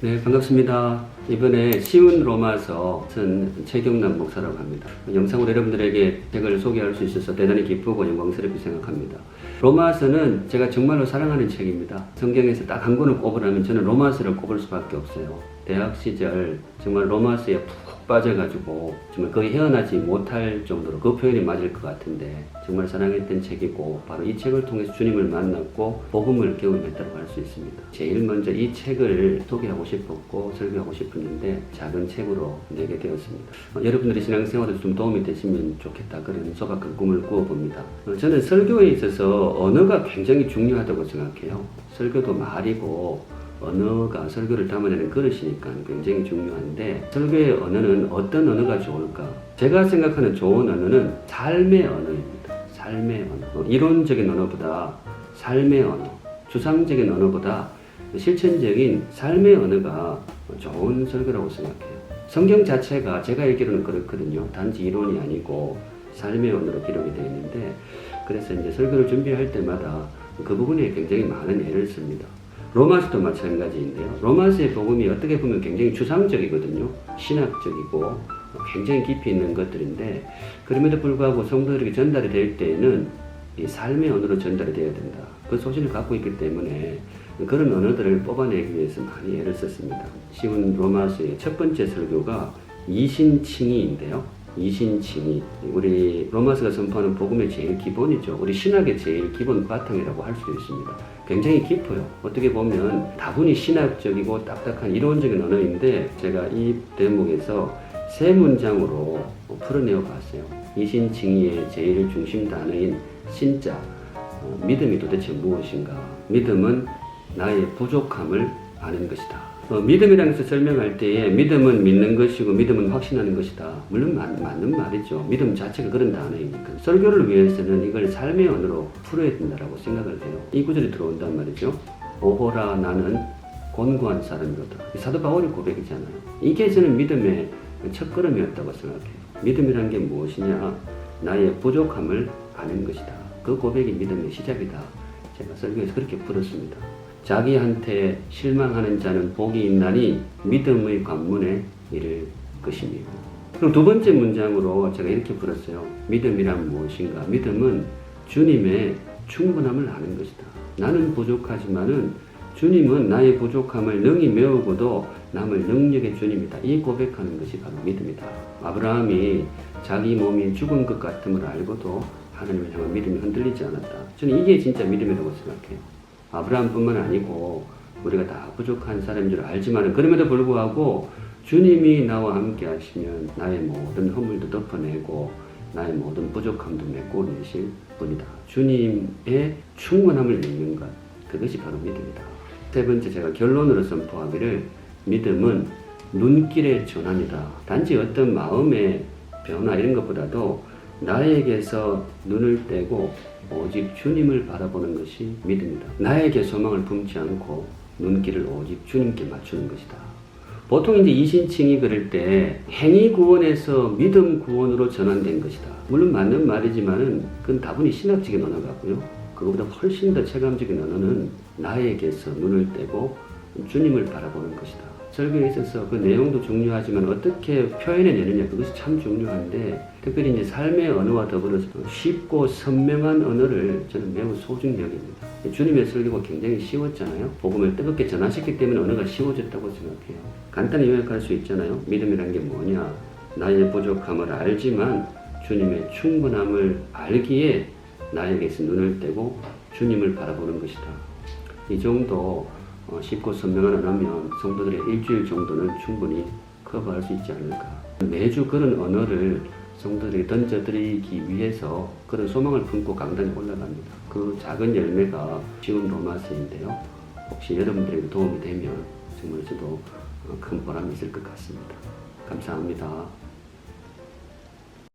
네, 반갑습니다. 이번에 쉬운 로마서 전 최경남 목사라고 합니다. 영상으로 여러분들에게 책을 소개할 수 있어서 대단히 기쁘고 영광스럽게 생각합니다. 로마서는 제가 정말로 사랑하는 책입니다. 성경에서 딱 한 권을 꼽으라면 저는 로마서를 꼽을 수밖에 없어요. 대학 시절 정말 로마서에 푹 빠져가지고 정말 거의 헤어나지 못할 정도로 그 표현이 맞을 것 같은데 정말 사랑했던 책이고 바로 이 책을 통해서 주님을 만났고 복음을 경험했다고 할 수 있습니다. 제일 먼저 이 책을 소개하고 싶었고 설교하고 싶었는데 작은 책으로 내게 되었습니다. 어, 여러분들의 신앙생활에 좀 도움이 되시면 좋겠다 그런 소박한 꿈을 꾸어봅니다. 어, 저는 설교에 있어서 언어가 굉장히 중요하다고 생각해요. 설교도 말이고 언어가 설교를 담아내는 그릇이니까 굉장히 중요한데 설교의 언어는 어떤 언어가 좋을까? 제가 생각하는 좋은 언어는 삶의 언어입니다. 삶의 언어. 어, 이론적인 언어보다 삶의 언어, 추상적인 언어보다 실천적인 삶의 언어가 좋은 설교라고 생각해요. 성경 자체가 제가 알기로는 그렇거든요. 단지 이론이 아니고 삶의 언어로 기록이 되어 있는데 그래서 이제 설교를 준비할 때마다 그 부분에 굉장히 많은 애를 씁니다. 로마서도 마찬가지인데요. 로마서의 복음이 어떻게 보면 굉장히 추상적이거든요. 신학적이고 굉장히 깊이 있는 것들인데 그럼에도 불구하고 성도들에게 전달이 될 때에는 이 삶의 언어로 전달이 돼야 된다. 그 소신을 갖고 있기 때문에 그런 언어들을 뽑아내기 위해서 많이 애를 썼습니다. 쉬운 로마서의 첫 번째 설교가 이신칭의인데요. 이신칭의. 우리 로마서가 선포하는 복음의 제일 기본이죠. 우리 신학의 제일 기본 바탕이라고 할 수도 있습니다. 굉장히 깊어요. 어떻게 보면 다분히 신학적이고 딱딱한 이론적인 언어인데 제가 이 대목에서 세 문장으로 풀어내어 봤어요. 이신칭의의 제일 중심 단어인 신자. 어, 믿음이 도대체 무엇인가? 믿음은 나의 부족함을 아는 것이다. 어, 믿음이라는 것을 설명할 때에 믿음은 믿는 것이고 믿음은 확신하는 것이다. 물론 맞, 맞는 말이죠. 믿음 자체가 그런 단어이니까. 설교를 위해서는 이걸 삶의 언어로 풀어야 된다고 생각을 해요. 이 구절이 들어온단 말이죠. 오호라 나는 곤고한 사람이로다. 사도 바울의 고백이잖아요. 이게 저는 믿음의 첫 걸음이었다고 생각해요. 믿음이란 게 무엇이냐? 나의 부족함을 아는 것이다. 그 고백이 믿음의 시작이다. 제가 설교에서 그렇게 풀었습니다. 자기한테 실망하는 자는 복이 있나니 믿음의 관문에 이를 것이며. 그럼 두 번째 문장으로 제가 이렇게 풀었어요. 믿음이란 무엇인가? 믿음은 주님의 충분함을 아는 것이다. 나는 부족하지만은 주님은 나의 부족함을 능히 메우고도 남을 능력의 주님이다. 이 고백하는 것이 바로 믿음이다. 아브라함이 자기 몸이 죽은 것 같음을 알고도 하나님을 향한 믿음이 흔들리지 않았다. 저는 이게 진짜 믿음이라고 생각해요. 아브라함뿐만 아니고 우리가 다 부족한 사람인 줄 알지만 그럼에도 불구하고 주님이 나와 함께 하시면 나의 모든 허물도 덮어내고 나의 모든 부족함도 메꿔내실 분이다. 주님의 충분함을 믿는 것 그것이 바로 믿음이다. 세 번째 제가 결론으로 선포하기를 믿음은 눈길의 전환이다. 단지 어떤 마음의 변화 이런 것보다도 나에게서 눈을 떼고 오직 주님을 바라보는 것이 믿음이다. 나에게 소망을 품지 않고 눈길을 오직 주님께 맞추는 것이다. 보통 이제 이신칭이 그럴 때 행위 구원에서 믿음 구원으로 전환된 것이다. 물론 맞는 말이지만은 그건 다분히 신학적인 언어 같고요. 그거보다 훨씬 더 체감적인 언어는 나에게서 눈을 떼고 주님을 바라보는 것이다. 설교에 있어서 그 내용도 중요하지만 어떻게 표현해내느냐 그것이 참 중요한데 특별히 이제 삶의 언어와 더불어서 쉽고 선명한 언어를 저는 매우 소중히 여깁니다. 주님의 설교가 굉장히 쉬웠잖아요. 복음을 뜨겁게 전하셨기 때문에 언어가 쉬워졌다고 생각해요. 간단히 요약할 수 있잖아요. 믿음이란 게 뭐냐? 나의 부족함을 알지만 주님의 충분함을 알기에 나에게서 눈을 떼고 주님을 바라보는 것이다. 이 정도 어, 쉽고 선명한 언어면 성도들의 일주일 정도는 충분히 커버할 수 있지 않을까. 매주 그런 언어를 성도들에게 던져드리기 위해서 그런 소망을 품고 강단에 올라갑니다. 그 작은 열매가 쉬운 로마서인데요. 혹시 여러분들에게 도움이 되면 정말 저도 어, 큰 보람이 있을 것 같습니다. 감사합니다.